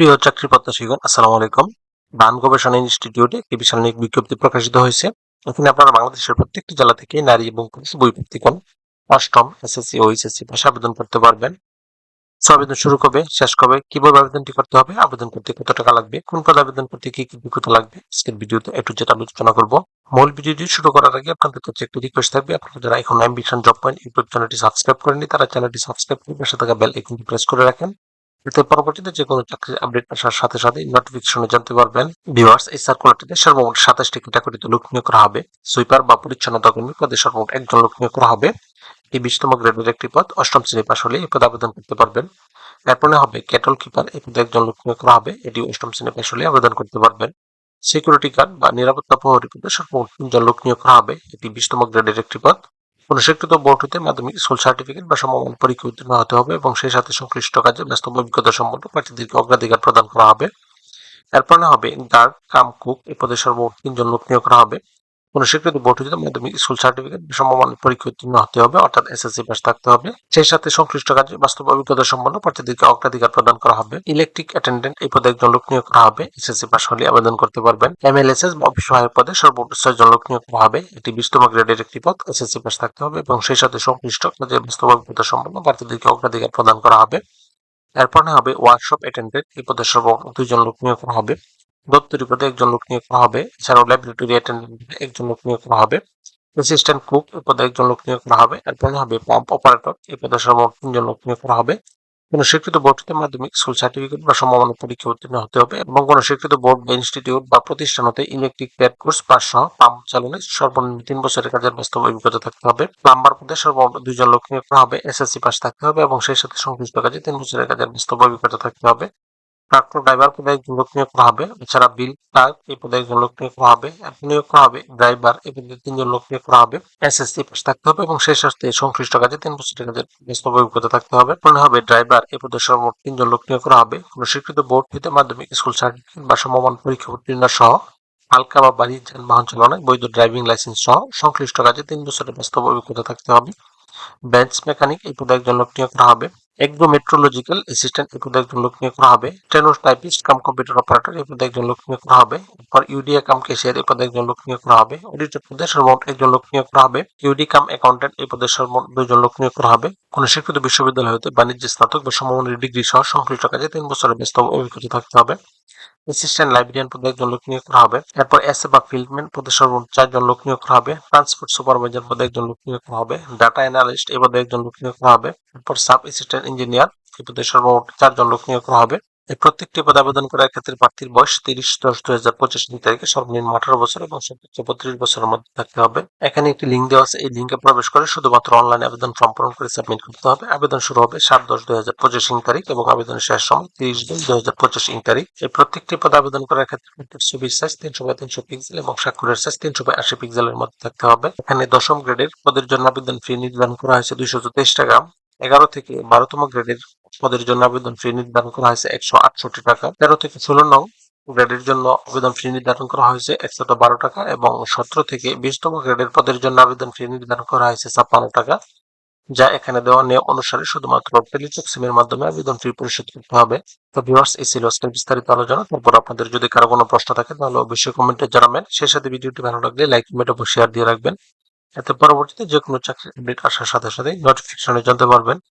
প্রিয় চাকরি প্রত্যাশীগণ, আসসালামু আলাইকুম। বান গবেষণা ইনস্টিটিউটে একটি বিশাল নিয়োগ বিজ্ঞপ্তি প্রকাশিত হয়েছে। এখানে আপনারা বাংলাদেশের প্রত্যেকটি জেলা থেকে নারী এবং পুরুষ বই প্রার্থীগণ অষ্টম এসএসসি ও এইচএসসি পাশে আবেদন করতে পারবেন। আবেদন শুরু কবে, শেষ কবে, কীভাবে আবেদনটি করতে হবে, আবেদন করতে কত টাকা লাগবে, কোন পদে আবেদন করতে কি কি যোগ্যতা লাগবে, আজকের ভিডিওতে একটু যেটা আলোচনা করব। মূল ভিডিওটি শুরু করার আগে আপনাদের কাছে একটি রিকোয়েস্ট থাকবে, আপনারা যারা এখন অ্যাম্বিশন জব পয়েন্ট ইউটিউব চ্যানেলটি সাবস্ক্রাইব করেননি, তারা চ্যানেলটি সাবস্ক্রাইব করে পাশে থাকা বেল আইকনটি প্রেস করে রাখেন। এতে পরবর্তীতে যে কোনো চাকরির আপডেট আসার সাথে সাথে নোটিফিকেশনে জানতে পারবেন। ভিউয়ার্স এই সার্কুলারটিতে সর্বমোট সাতাশটি ক্যাটাগরিতে লোক নিয়োগ করা হবে। সুইপার বা পরিচ্ছন্নতা কর্মী পদে সর্বমোট একজন লোক নিয়োগ করা হবে। এই বিশতম গ্রেডের একটি পদ অষ্টম শ্রেণি পাশ হলে এই পদে আবেদন করতে পারবেন। এরপরে হবে ক্যাটল কিপার এই পদে একজন লোক নিয়োগ করা হবে। এটি অষ্টম শ্রেণি পাশ হলে আবেদন করতে পারবেন। সিকিউরিটি গার্ড বা নিরাপত্তা প্রহরী পদে সর্বমোট তিনজন লোক নিয়োগ করা হবে। এটি বিশতম গ্রেডের একটি পদ। কোনো স্বীকৃত বোর্ড হতে মাধ্যমিক স্কুল সার্টিফিকেট বা সমমান পরীক্ষা উত্তীর্ণ হতে হবে এবং সেই সাথে সংশ্লিষ্ট কাজে ব্যস্ত অভিজ্ঞতা সম্পন্ন প্রার্থীদেরকে অগ্রাধিকার প্রদান করা হবে। এরপরে হবে গার্ড কাম কুক এই পদে সর্বমোট তিনজন লোক নিয়োগ করা হবে। কোনো স্বীকৃত বোর্ড হতে মাধ্যমিক স্কুল সার্টিফিকেট সমমান পরীক্ষা উত্তীর্ণ হতে হবে, অর্থাৎ এসএসসি পাস থাকতে হবে। সেই সাথে সংশ্লিষ্ট কাজে বাস্তব অভিজ্ঞতা সম্পন্ন প্রার্থীদেরকে অগ্রাধিকার প্রদান করা হবে। ইলেকট্রিক অ্যাটেন্ডেন্ট এই পদে একজন লোক নিয়োগ করা হবে। এসএসসি পাস হলে আবেদন করতে পারবেন। এমএলএসএস বা অফিস সহায়ক পদে সর্বোচ্চ ছয়জন লোক নিয়োগ করা হবে। এটি বিশতম গ্রেডের একটি পদ। এসএসসি পাস থাকতে হবে এবং সেই সাথে সংশ্লিষ্ট কাজে বাস্তব অভিজ্ঞতা সম্পন্ন প্রার্থীদেরকে অগ্রাধিকার প্রদান করা হবে। এরপরে হবে ওয়ার্কশপ অ্যাটেন্ডেন্ট এই পদে সর্বমোট দুইজন লোক নিয়োগ করা হবে। দপ্তরি পদে একজন লোক নিয়োগ করা হবে, এছাড়াও ল্যাবরেটরি অ্যাটেন্ডেন্ট একজন লোক নিয়োগ করা হবে অ্যাসিস্ট্যান্ট কুক এই পদে একজন লোক নিয়োগ করা হবে এরপরে হবে পাম্প অপারেটর এই পদে সর্বমোট তিনজন লোক নিয়োগ করা হবে। কোনো স্বীকৃত বোর্ড হতে মাধ্যমিক স্কুল সার্টিফিকেট বা সমমানের পরীক্ষা উত্তীর্ণ হতে হবে এবং কোনো স্বীকৃত বোর্ড বা ইনস্টিটিউট বা প্রতিষ্ঠান হতে ইলেকট্রিক প্যাড কোর্স পাস সহ পাম্প চালনে সর্বনিম্ন তিন বছরের কাজের বাস্তব অভিজ্ঞতা থাকতে হবে। প্লাম্বার পদে সর্বমোট দুইজন লোক নিয়োগ করা হবে এসএসসি পাস থাকতে হবে এবং সেই সাথে সংশ্লিষ্ট কাজে তিন বছরের কাজের বাস্তব অভিজ্ঞতা থাকতে হবে। পদে একজন লোক নিয়োগ করা হবে, এছাড়া বিল ক্লার্ক এই পদে একজন লোক নিয়োগ করা হবে নিয়োগ করা হবে ড্রাইভার এই পদে তিনজন লোক নিয়োগ করা হবে এসএসসি পাস থাকতে হবে এবং সেই সাথে সংশ্লিষ্ট কাজে তিন বছরের কাজের বাস্তব অভিজ্ঞতা থাকতে হবে। মনে হবে ড্রাইভার এই পদে সর্বমোট তিনজন লোক নিয়োগ করা হবে, কোনো স্বীকৃত বোর্ড হতে মাধ্যমিক স্কুল সার্টিফিকেট বা সমমান পরীক্ষা উত্তীর্ণ সহ হালকা বা বাড়ি যানবাহন চালনায় বৈধ ড্রাইভিং লাইসেন্স সহ সংশ্লিষ্ট কাজে তিন বছরের বাস্তব অভিজ্ঞতা থাকতে হবে। বেঞ্চ মেকানিক এই পদে একজন লোক নিয়োগ করা হবে এগ্রো মেট্রোলজিক্যাল অ্যাসিস্ট্যান্ট এই পদে একজন লোক নিয়োগ করা হবে। টাইপিস্ট কাম কম্পিউটার অপারেটর এই পদে একজন লোক নিয়োগ করা হবে। এরপর ইউডিএ কাম ক্যাশিয়ার এই পদে একজন লোক নিয়োগ করা হবে। অডিটর পদে সর্বমোট একজন লোক নিয়োগ করা হবে। ইউডি কাম অ্যাকাউন্টেন্ট এই পদে সর্বমোট দুজন লোক নিয়োগ করা হবে। কোন স্বীকৃত বিশ্ববিদ্যালয় হতে বাণিজ্য স্নাতক বা সমমানের ডিগ্রি সহ সংশ্লিষ্ট কাজে তিন বছরের ব্যস্ত অভিজ্ঞতা থাকতে হবে। অ্যাসিস্ট্যান্ট লাইব্রেরিয়ান পদে একজন লোক নিয়োগ করা হবে। এরপর এসএ বা ফিল্ডম্যান পদে সর্বোচ্চ চারজন লোক নিয়োগ করা হবে। ট্রান্সপোর্ট সুপারভাইজার পদে একজন লোক নিয়োগ করা হবে। ডাটা অ্যানালিস্ট এ পদে একজন লোক নিয়োগ করা হবে। এরপর সাব অ্যাসিস্ট্যান্ট ইঞ্জিনিয়ার এই পদে সর্বমোট চারজন লোক নিয়োগ করা হবে। এই প্রত্যেকটি পদে আবেদন করার ক্ষেত্রে প্রার্থীর বয়স তিরিশ, দশ দুই হাজার পঁচিশ তারিখে সর্বনিম্ন আঠারো বছর এবং সর্বোচ্চ বত্রিশ বছরের মধ্যে থাকতে হবে। এখানে একটি লিঙ্ক দেওয়া আছে। এই লিঙ্কে প্রবেশ করে শুধুমাত্র অনলাইন আবেদন ফর্ম পূরণ করে সাবমিট করতে হবে। আবেদন শুরু হবে সাত, দশ দুই হাজার পঁচিশ তারিখ এবং আবেদনের শেষ সময় তিরিশ দশ দুই হাজার পঁচিশ তারিখ। এই প্রত্যেকটি পদে আবেদন করার ক্ষেত্রে প্রিন্টের ছবির সাইজ তিনশো বাই তিনশো পিক্সেল এবং স্বাক্ষরের সাইজ তিনশো বাই আশি পিক্সেলের মধ্যে থাকতে হবে। এখানে দশম গ্রেডের পদের জন্য আবেদন ফি নির্ধারণ করা হয়েছে দুইশো তেইশ টাকা। এগারো থেকে বারোতম গ্রেডের পদের জন্য আবেদন ফি নির্ধারণ করা হয়েছে একশো আটষট্টি টাকা। তেরো থেকে ষোলো নং গ্রেডের জন্য আবেদন ফি নির্ধারণ করা হয়েছে একশত বারো টাকা এবং সতেরো থেকে বিশতম গ্রেডের পদের জন্য আবেদন ফি নির্ধারণ করা হয়েছে ছাপ্পান্ন টাকা, যা এখানে দেওয়া নিয়ম অনুসারে শুধুমাত্র টেলিচক সিমের মাধ্যমে আবেদন ফি পরিশোধ করতে হবে। তো ভিউয়ার্স এই ছিল বিস্তারিত আলোচনা। তারপর আপনাদের যদি কারও কোনো প্রশ্ন থাকে, তাহলে অবশ্যই কমেন্টে জানাবেন। সেই সাথে ভিডিওটি ভালো লাগলে লাইক কমেন্ট এবং শেয়ার দিয়ে রাখবেন। এতে পরবর্তীতে যে কোনো চাকরির আপডেট আসার সাথে সাথে নোটিফিকেশনে জানতে পারবেন।